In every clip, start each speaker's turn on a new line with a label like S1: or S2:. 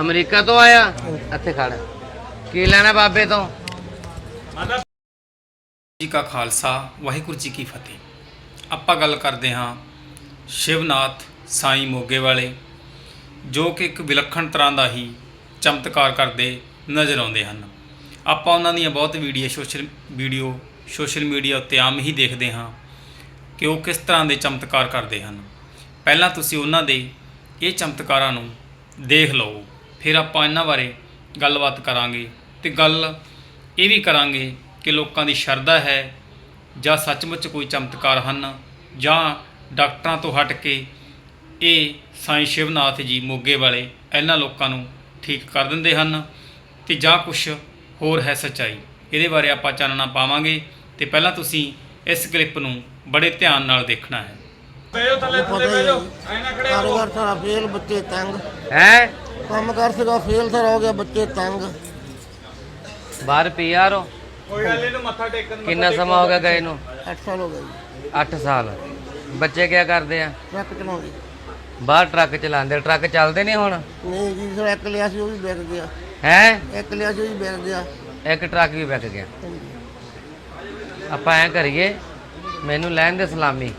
S1: America ਤੋਂ ਆਇਆ? ਇੱਥੇ ਖੜ। ਕੀ ਲੈਣਾ ਬਾਬੇ ਤੋਂ?
S2: ਜੀ ਕਾ ਖਾਲਸਾ, ਵਾਹਿਗੁਰੂ ਜੀ ਕੀ ਫਤਿਹ। ਆਪਾਂ ਗੱਲ ਕਰਦੇ ਹਾਂ ਸ਼ਿਵਨਾਥ ਸਾਈਂ ਮੋਗੇ ਵਾਲੇ, ਜੋ ਕਿ ਇੱਕ ਵਿਲੱਖਣ ਤਰ੍ਹਾਂ ਦਾ ਹੀ ਚਮਤਕਾਰ ਕਰਦੇ ਨਜ਼ਰ ਆਉਂਦੇ ਹਨ। ਆਪਾਂ ਉਹਨਾਂ ਦੀਆਂ ਬਹੁਤ video social video social media ਉੱਤੇ ਆਮ ਹੀ ਦੇਖਦੇ ਹਾਂ ਕਿ ਉਹ ਕਿਸ ਤਰ੍ਹਾਂ ਦੇ ਚਮਤਕਾਰ ਕਰਦੇ ਹਨ। ਪਹਿਲਾਂ ਤੁਸੀਂ ਉਹਨਾਂ ਦੇ ਇਹ ਚਮਤਕਾਰਾਂ ਨੂੰ ਦੇਖ ਲਓ। ਫਿਰ ਆਪਾਂ ਇਹਨਾਂ ਬਾਰੇ ਗੱਲਬਾਤ ਕਰਾਂਗੇ ਤੇ ਗੱਲ ਇਹ ਵੀ ਕਰਾਂਗੇ ਕਿ ਲੋਕਾਂ ਦੀ ਸ਼ਰਧਾ ਹੈ ਜਾਂ ਸੱਚਮੁੱਚ ਕੋਈ ਚਮਤਕਾਰ ਹਨ ਜਾਂ ਡਾਕਟਰਾਂ ਤੋਂ ਹਟ ਕੇ ਇਹ ਸਾਈਂ ਸ਼ਿਵਨਾਥ ਜੀ ਮੋਗੇ ਵਾਲੇ ਇਹਨਾਂ ਲੋਕਾਂ ਨੂੰ ਠੀਕ ਕਰ ਦਿੰਦੇ ਹਨ ਤੇ ਜਾਂ ਕੁਝ ਹੋਰ ਹੈ ਸੱਚਾਈ। ਇਹਦੇ ਬਾਰੇ ਆਪਾਂ ਚਾਨਣਾ ਪਾਵਾਂਗੇ ਤੇ ਪਹਿਲਾਂ ਤੁਸੀਂ ਇਸ ਕਲਿੱਪ ਨੂੰ ਬੜੇ ਧਿਆਨ ਨਾਲ ਦੇਖਣਾ ਹੈ।
S3: ਕਾਰੋਬਾਰ ਸਾਰਾ ਫੇਲ ਬੱਚੇ ਤੰਗ।
S1: ਹੈ?
S3: ਕੰਮ ਕਰ ਸੀਗਾ ਫੇਲ ਸਾਰਾ ਹੋ ਗਿਆ ਬੱਚੇ ਤੰਗ।
S1: ਬਾਹਰ ਪੀਆਰ ਹੋ ਕਿੰਨਾ ਸਮਾਂ ਹੋ ਗਿਆ ਗਏ ਨੂੰ?
S3: 8 ਸਾਲ ਹੋ ਗਏ ਜੀ।
S1: 8 ਸਾਲ। ਬੱਚੇ ਕੀ ਕਰਦੇ ਆ?
S3: ਟਰੱਕ ਚਲਾਉਂਦੇ।
S1: ਬਾਹਰ ਟਰੱਕ ਚਲਾਉਂਦੇ ਟਰੱਕ ਚੱਲਦੇ ਨਹੀਂ ਹੁਣ?
S3: ਨਹੀਂ ਜੀ ਸਰ ਇੱਕ ਲਿਆ ਸੀ ਉਹ ਵੀ ਵਿਕ ਗਿਆ।
S1: ਹੈ?
S3: ਇੱਕ ਲਿਆ ਸੀ ਉਹ ਵੀ ਵਿਕ ਗਿਆ।
S1: ਇੱਕ ਟਰੱਕ ਵੀ ਵਿਕ ਗਿਆ। ਆਪਾਂ ਐਂ ਕਰੀਏ ਮੈਨੂੰ ਲੈਣ ਦੇ ਸਲਾਮੀ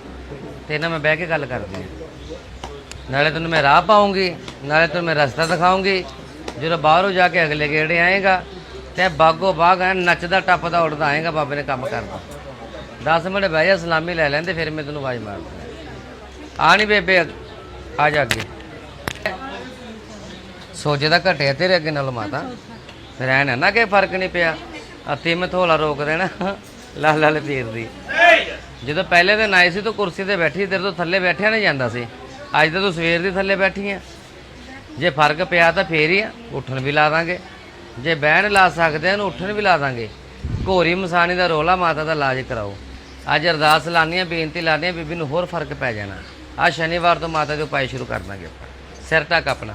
S1: ਤੇ ਨਾ ਮੈਂ ਬਹਿ ਕੇ ਗੱਲ ਕਰਦੀ ਨਾਲੇ ਤੈਨੂੰ ਮੈਂ ਰਾਹ ਪਾਉਂਗੀ। ਨਾਲੇ ਤੈਨੂੰ ਮੈਂ ਰਸਤਾ ਦਿਖਾਉਂਗੀ, ਜਦੋਂ ਬਾਹਰੋਂ ਜਾ ਕੇ ਅਗਲੇ ਗੇੜੇ ਆਏਗਾ, ਤੇ ਬਾਗੋ ਬਾਗ ਐਂ ਨੱਚਦਾ, ਟੱਪਦਾ, ਉੱਡਦਾ ਆਏਗਾ, ਬਾਬੇ ਨੇ ਕੰਮ ਕਰਦਾ 10 ਮਿੰਟ ਬਹਿ ਜਾ, ਸਲਾਮੀ ਲੈ ਲੈਂਦੇ, ਫਿਰ ਮੈਂ ਤੈਨੂੰ ਆਵਾਜ਼ ਮਾਰਦਾ। ਆ ਨਹੀਂ ਬੇਬੇ, ਆ ਜਾ ਅੱਗੇ। ਸੋਚੇ ਦਾ ਘਟਿਆ ਤੇਰੇ ਅੱਗੇ ਨਾਲ ਮਾਤਾ। ਫਿਰ ਐ ਨਾ ਕਿ ਫ਼ਰਕ ਨਹੀਂ ਪਿਆ। ਅਤੇ ਮੈਂ ਥੋਲਾ ਰੋਕ ਦੇਣਾ। ਲਾਲ ਲਾਲ ਪੀਰ ਦੀ। ਜਦੋਂ ਪਹਿਲੇ ਦਿਨ ਆਏ ਸੀ, ਤੂੰ ਕੁਰਸੀ ਤੇ ਬੈਠੀ, ਤੇਰੇ ਤੋਂ ਥੱਲੇ ਬੈਠਿਆ ਨਹੀਂ ਜਾਂਦਾ ਸੀ। ਅੱਜ ਤਾਂ ਤੂੰ ਸਵੇਰ ਦੀ ਥੱਲੇ ਬੈਠੀ ਆ। ਜੇ ਫ਼ਰਕ ਪਿਆ ਤਾਂ ਫੇਰ ਹੀ ਆ ਉੱਠਣ ਵੀ ਲਾ ਦਾਂਗੇ। ਜੇ ਬਹਿਣ ਲਾ ਸਕਦੇ ਆ ਨੂੰ ਉੱਠਣ ਵੀ ਲਾ ਦਾਂਗੇ। ਘੋਰੀ ਮਸਾਨੀ ਦਾ ਰੋਲਾ ਮਾਤਾ ਦਾ ਇਲਾਜ ਕਰਾਓ। ਅੱਜ ਅਰਦਾਸ ਲਾਣੀ ਆ ਬੇਨਤੀ ਲਾਣੀ ਆ ਬੀਬੀ ਨੂੰ ਹੋਰ ਫ਼ਰਕ ਪੈ ਜਾਣਾ। ਆ ਸ਼ਨੀਵਾਰ ਤੋਂ ਮਾਤਾ ਦੇ ਉਪਾਅ ਸ਼ੁਰੂ ਕਰ ਦਾਂਗੇ ਸਿਰ ਢੱਕ ਆਪਣਾ।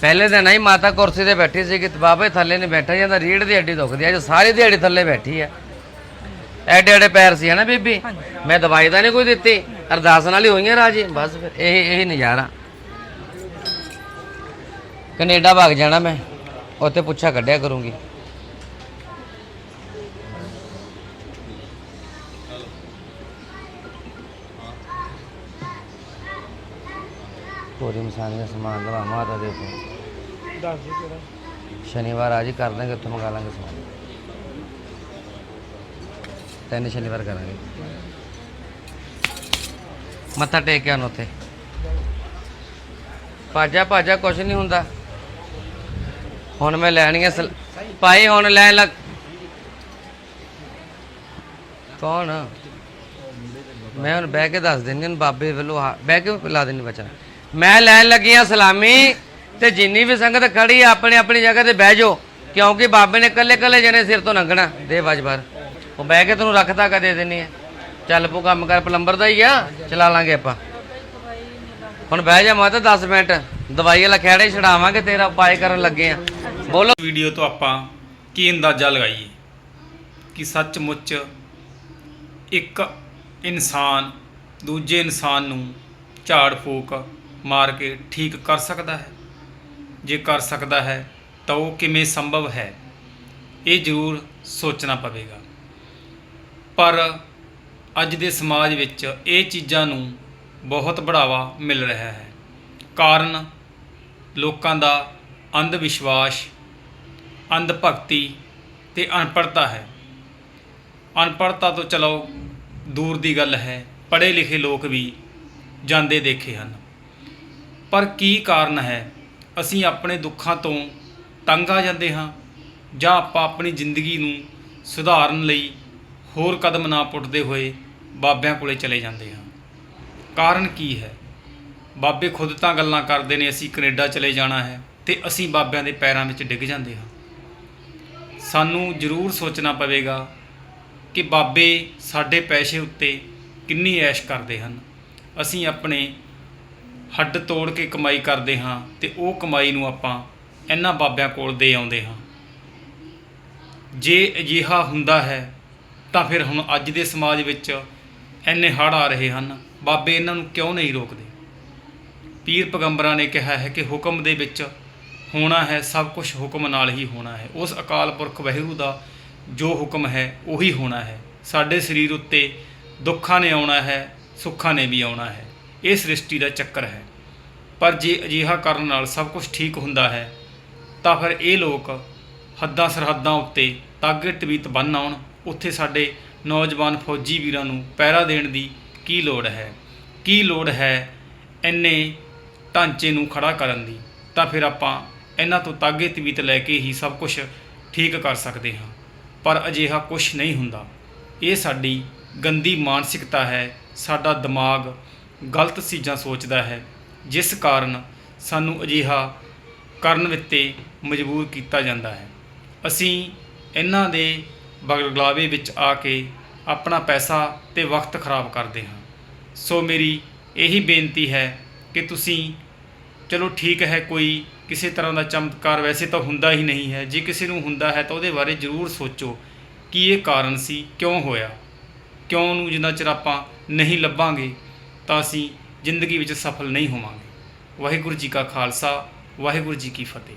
S1: ਪਹਿਲੇ ਦਿਨ ਹੀ ਮਾਤਾ ਕੁਰਸੀ ਤੇ ਬੈਠੀ ਸੀ ਕਿ ਬਾਬੇ ਥੱਲੇ ਨਹੀਂ ਬੈਠਾ ਜਾਂਦਾ ਰੀੜ ਦੀ ਹੱਡੀ ਦੁਖਦੀ ਅੱਜ ਸਾਰੀ ਦਿਹਾੜੀ ਥੱਲੇ ਬੈਠੀ ਆ। ਐਡੇ ਐਡੇ ਪੈਰ ਸੀ ਹਨਾ ਬੀਬੀ? ਮੈਂ ਦਵਾਈ ਤਾਂ ਨਹੀਂ ਕੋਈ ਦਿੱਤੀ। ਅਰਦਾਸ ਨਾਲ ਹੀ ਹੋਈਆਂ ਰਾਜੀ। ਬਸ ਫਿਰ ਇਹ ਇਹ ਨਜ਼ਾਰਾ। ਕੈਨੇਡਾ ਭੱਗ ਜਾਣਾ ਮੈਂ ਉੱਥੇ ਪੁੱਛਾ ਕੱਢਿਆ ਕਰੂੰਗੀ। ਪੂਰੀ ਮਸਾਨੀ ਦਾ ਸਮਾਨ ਦਵਾ ਮਾਤਾ ਦੇ ਉੱਪਰ
S3: ਦੱਸ ਜੀ ਕਿਹੜਾ।
S1: ਸ਼ਨੀਵਾਰ ਅੱਜ ਹੀ ਕਰ ਦਾਂਗੇ ਉੱਥੋਂ ਮੰਗਾ ਲਾਂਗੇ ਸਮਾਨ। ਤਿੰਨ ਸ਼ਨੀਵਾਰ ਕਰਾਂਗੇ। ਮੱਥਾ ਟੇਕ ਕੇ ਆਉਣ ਉੱਥੇ। ਭਾਜਾ ਭਾਜਾ ਕੁਛ ਨਹੀਂ ਹੁੰਦਾ। ਹੁਣ ਮੈਂ ਲੈਣੀ ਹੈ ਸਲ- ਭਾਈ, ਹੁਣ ਲੈਣ ਲੱਗ ਕੌਣ? ਮੈਂ ਹੁਣ ਬਹਿ ਕੇ ਦੱਸ ਦਿੰਦੀ ਹਾਂ ਬਾਬੇ ਵੱਲੋਂ ਬਹਿ ਕੇ ਲਾ ਦੇਣੀ ਬਚਨ ਮੈਂ ਲੈਣ ਲੱਗੀ ਆ ਸਲਾਮੀ, ਤੇ ਜਿੰਨੀ ਵੀ ਸੰਗਤ ਖੜੀ ਆ, ਆਪਣੀ ਆਪਣੀ ਜਗ੍ਹਾ ਤੇ ਬਹਿ ਜਾਓ, ਕਿਉਂਕਿ ਬਾਬੇ ਨੇ ਕੱਲੇ ਕੱਲੇ ਜਣੇ ਸਿਰ ਤੋਂ ਲੰਘਣਾ। ਦੇ ਵਜਬਰ ਉਹ ਬਹਿ ਕੇ ਤੈਨੂੰ ਰੱਖਦਾ ਕਦੇ ਦੇਣੀ ਆ। ਚੱਲ ਪੂ ਕੰਮ ਕਰ, ਪਲੰਬਰ ਦਾ ਹੀ ਆ, ਚਲਾ ਲਾਂਗੇ ਆਪਾਂ। ਹੁਣ ਬਹਿ ਜਾ ਮਾਤਾ 10 ਮਿੰਟ। ਦਵਾਈ ਵਾਲਾ ਖੇੜੇ ਛਡਾਵਾਂਗੇ, ਤੇਰਾ ਉਪਾਏ ਕਰਨ ਲੱਗੇ ਆ। ਬੋਲੋ।
S2: ਵੀਡੀਓ ਤੋਂ ਆਪਾਂ ਕੀ ਅੰਦਾਜ਼ਾ ਲਗਾਈਏ ਕਿ ਸੱਚਮੁੱਚ ਇੱਕ ਇਨਸਾਨ ਦੂਜੇ ਇਨਸਾਨ ਨੂੰ ਝਾੜ ਫੂਕ ਮਾਰ ਕੇ ਠੀਕ ਕਰ ਸਕਦਾ ਹੈ? ਜੇ ਕਰ ਸਕਦਾ ਹੈ, ਤਾਂ ਉਹ ਕਿਵੇਂ ਸੰਭਵ ਹੈ? ਇਹ ਜ਼ਰੂਰ ਸੋਚਣਾ ਪਵੇਗਾ। ਪਰ ਅੱਜ ਦੇ ਸਮਾਜ ਵਿੱਚ ਇਹ ਚੀਜ਼ਾਂ ਨੂੰ ਬਹੁਤ ਬੜਾਵਾ ਮਿਲ ਰਿਹਾ ਹੈ। ਕਾਰਨ ਲੋਕਾਂ ਦਾ ਅੰਧ ਵਿਸ਼ਵਾਸ ਅੰਧ ਭਗਤੀ ਤੇ ਅਨਪੜਤਾ ਹੈ। ਅਨਪੜਤਾ ਤੋਂ ਚਲੋ, ਦੂਰ ਦੀ ਗੱਲ ਹੈ। ਪੜ੍ਹੇ ਲਿਖੇ ਲੋਕ ਵੀ ਜਾਂਦੇ ਦੇਖੇ ਹਨ। ਪਰ ਕੀ ਕਾਰਨ ਹੈ? ਅਸੀਂ ਆਪਣੇ ਦੁੱਖਾਂ ਤੋਂ ਤੰਗ ਆ ਜਾਂਦੇ ਹਾਂ ਜਾਂ ਆਪਾਂ ਆਪਣੀ ਜ਼ਿੰਦਗੀ ਨੂੰ ਸੁਧਾਰਨ ਲਈ ਹੋਰ ਕਦਮ ਨਾ ਪੁੱਟਦੇ ਹੋਏ ਬਾਬਿਆਂ ਕੋਲੇ ਚਲੇ ਜਾਂਦੇ ਹਾਂ? ਕਾਰਨ ਕੀ ਹੈ? ਬਾਬੇ ਖੁਦ ਤਾਂ ਗੱਲਾਂ ਕਰਦੇ ਨੇ, ਅਸੀਂ ਕੈਨੇਡਾ ਚਲੇ ਜਾਣਾ ਹੈ ਤੇ ਅਸੀਂ ਬਾਬਿਆਂ ਦੇ ਪੈਰਾਂ ਵਿੱਚ ਡਿੱਗ ਜਾਂਦੇ ਹਾਂ। ਸਾਨੂੰ ਜ਼ਰੂਰ ਸੋਚਣਾ ਪਵੇਗਾ ਕਿ ਬਾਬੇ ਸਾਡੇ ਪੈਸੇ ਉੱਤੇ ਕਿੰਨੀ ਐਸ਼ ਕਰਦੇ ਹਨ। ਅਸੀਂ ਆਪਣੇ ਹੱਡ ਤੋੜ ਕੇ ਕਮਾਈ ਕਰਦੇ ਹਾਂ ਤੇ ਉਹ ਕਮਾਈ ਨੂੰ ਆਪਾਂ ਇਹਨਾਂ ਬਾਬਿਆਂ ਕੋਲ ਦੇ ਆਉਂਦੇ ਹਾਂ। ਜੇ ਅਜਿਹਾ ਹੁੰਦਾ ਹੈ, ਤਾਂ ਫਿਰ ਹੁਣ ਅੱਜ ਦੇ ਸਮਾਜ ਵਿੱਚ ਐਨੇ ਹੜ੍ਹ ਆ ਰਹੇ ਹਨ, ਬਾਬੇ ਇਹਨਾਂ ਨੂੰ ਕਿਉਂ ਨਹੀਂ ਰੋਕਦੇ? ਪੀਰ ਪੈਗੰਬਰਾਂ ਨੇ ਕਿਹਾ ਹੈ ਕਿ ਹੁਕਮ ਦੇ ਵਿੱਚ ਹੋਣਾ ਹੈ, ਸਭ ਕੁਝ ਹੁਕਮ ਨਾਲ ਹੀ ਹੋਣਾ ਹੈ। ਉਸ ਅਕਾਲ ਪੁਰਖ ਵਹਿਰੂ ਦਾ ਜੋ ਹੁਕਮ ਹੈ, ਉਹੀ ਹੋਣਾ ਹੈ। ਸਾਡੇ ਸਰੀਰ ਉੱਤੇ ਦੁੱਖਾਂ ਨੇ ਆਉਣਾ ਹੈ, ਸੁੱਖਾਂ ਨੇ ਵੀ ਆਉਣਾ ਹੈ। ਇਹ ਸ੍ਰਿਸ਼ਟੀ ਦਾ ਚੱਕਰ ਹੈ। ਪਰ ਜੇ ਅਜਿਹਾ ਕਰਨ ਨਾਲ ਸਭ ਕੁਝ ਠੀਕ ਹੁੰਦਾ ਹੈ, ਤਾਂ ਫਿਰ ਇਹ ਲੋਕ ਹੱਦਾਂ ਸਰਹੱਦਾਂ ਉੱਤੇ ਤਾਗੇ ਤਵੀਤ ਬੰਨ ਆਉਣ। ਉੱਥੇ ਸਾਡੇ ਨੌਜਵਾਨ ਫੌਜੀ ਵੀਰਾਂ ਨੂੰ ਪਹਿਰਾ ਦੇਣ ਦੀ ਕੀ ਲੋੜ ਹੈ? ਕੀ ਲੋੜ ਹੈ ਇੰਨੇ ਢਾਂਚੇ ਨੂੰ ਖੜਾ ਕਰਨ ਦੀ? ਤਾਂ ਫਿਰ ਆਪਾਂ ਇਹਨਾਂ ਤੋਂ ਤਾਗੇ ਤਵੀਤ ਲੈ ਕੇ ਹੀ ਸਭ ਕੁਝ ਠੀਕ ਕਰ ਸਕਦੇ ਹਾਂ। ਪਰ ਅਜਿਹਾ ਕੁਝ ਨਹੀਂ ਹੁੰਦਾ। ਇਹ ਸਾਡੀ ਗੰਦੀ ਮਾਨਸਿਕਤਾ ਹੈ, ਸਾਡਾ ਦਿਮਾਗ ਗਲਤ ਚੀਜ਼ਾਂ ਸੋਚਦਾ ਹੈ, ਜਿਸ ਕਾਰਨ ਸਾਨੂੰ ਅਜਿਹਾ ਕਰਨ ਵਿੱਤੇ ਮਜਬੂਰ ਕੀਤਾ ਜਾਂਦਾ ਹੈ। ਅਸੀਂ ਇਹਨਾਂ ਦੇ ਬਗਲਾਵੇ ਵਿੱਚ ਆ ਕੇ ਆਪਣਾ ਪੈਸਾ ਤੇ ਵਕਤ ਖਰਾਬ ਕਰਦੇ ਹਾਂ। ਸੋ ਮੇਰੀ ਇਹੀ ਬੇਨਤੀ ਹੈ ਕਿ ਤੁਸੀਂ ਚਲੋ ਠੀਕ ਹੈ ਕੋਈ ਕਿਸੇ ਤਰ੍ਹਾਂ ਦਾ ਚਮਤਕਾਰ ਵੈਸੇ ਤਾਂ ਹੁੰਦਾ ਹੀ ਨਹੀਂ ਹੈ। ਜੇ ਕਿਸੇ ਨੂੰ ਹੁੰਦਾ ਹੈ ਤਾਂ ਉਹਦੇ ਬਾਰੇ ਜ਼ਰੂਰ ਸੋਚੋ। ਕਿ ਇਹ ਕਾਰਨ ਸੀ? ਕਿਉਂ ਹੋਇਆ? ਕਿਉਂ ਉਹਨੂੰ ਜਿੰਨਾ ਚਿਰ ਆਪਾਂ ਨਹੀਂ ਲੱਭਾਂਗੇ ਤਾਂ ਅਸੀਂ ਜ਼ਿੰਦਗੀ ਵਿੱਚ ਸਫਲ ਨਹੀਂ ਹੋਵਾਂਗੇ। ਵਾਹਿਗੁਰੂ ਜੀ ਕਾ ਖਾਲਸਾ, ਵਾਹਿਗੁਰੂ ਜੀ ਕੀ ਫਤਿਹ।